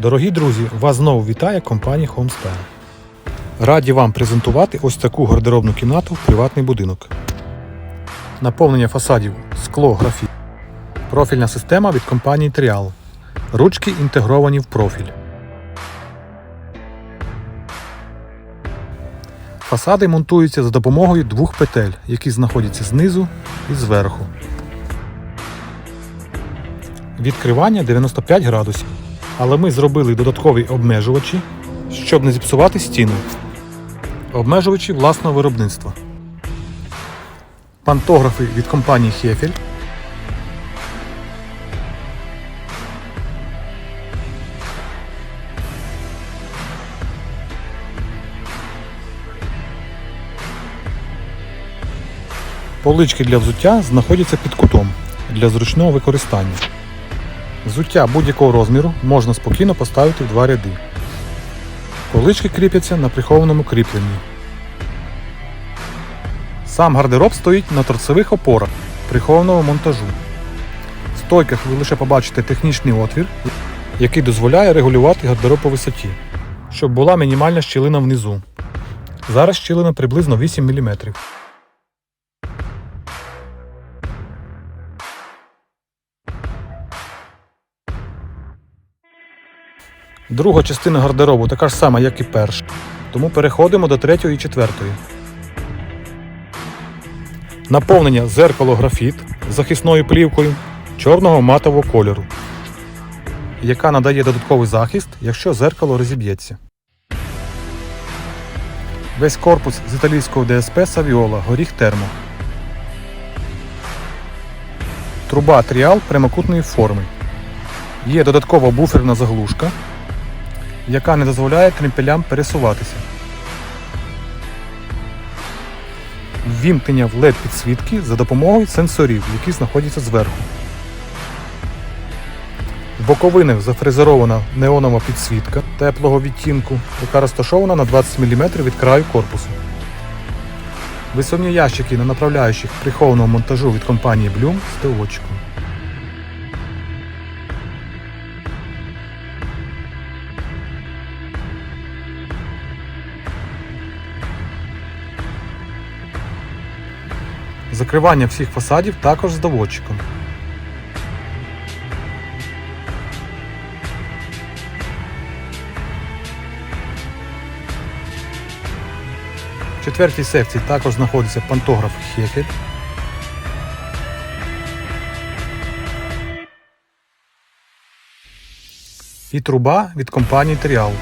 Дорогі друзі, вас знову вітає компанія Homespare. Раді вам презентувати ось таку гардеробну кімнату в приватний будинок. Наповнення фасадів скло графіт. Профільна система від компанії Trial. Ручки інтегровані в профіль. Фасади монтуються за допомогою двох петель, які знаходяться знизу і зверху. Відкривання 95 градусів. Але ми зробили додаткові обмежувачі, щоб не зіпсувати стіну. Обмежувачі власного виробництва. Пантографи від компанії Хефель. Полички для взуття знаходяться під кутом для зручного використання. Взуття будь-якого розміру можна спокійно поставити в два ряди. Полички кріпляться на прихованому кріпленні. Сам гардероб стоїть на торцевих опорах прихованого монтажу. В стойках ви лише побачите технічний отвір, який дозволяє регулювати гардероб по висоті, щоб була мінімальна щілина внизу. Зараз щілина приблизно 8 мм. Друга частина гардеробу така ж сама, як і перша. Тому переходимо до третьої і четвертої. Наповнення зеркало графіт з захисною плівкою чорного матового кольору, яка надає додатковий захист, якщо зеркало розіб'ється. Весь корпус з італійського ДСП Saviola горіх термо. Труба тріал прямокутної форми. Є додаткова буферна заглушка, яка не дозволяє кремпелям пересуватися. Ввімкнення в LED підсвітки за допомогою сенсорів, які знаходяться зверху. В боковинах зафрезерована неонова підсвітка теплого відтінку, яка розташована на 20 мм від краю корпусу. Висувні ящики на направляючих прихованого монтажу від компанії Bloom з пилочком. Закривання всіх фасадів також з доводчиком. В четвертій секції також знаходиться пантограф Хефель. І труба від компанії Тріал.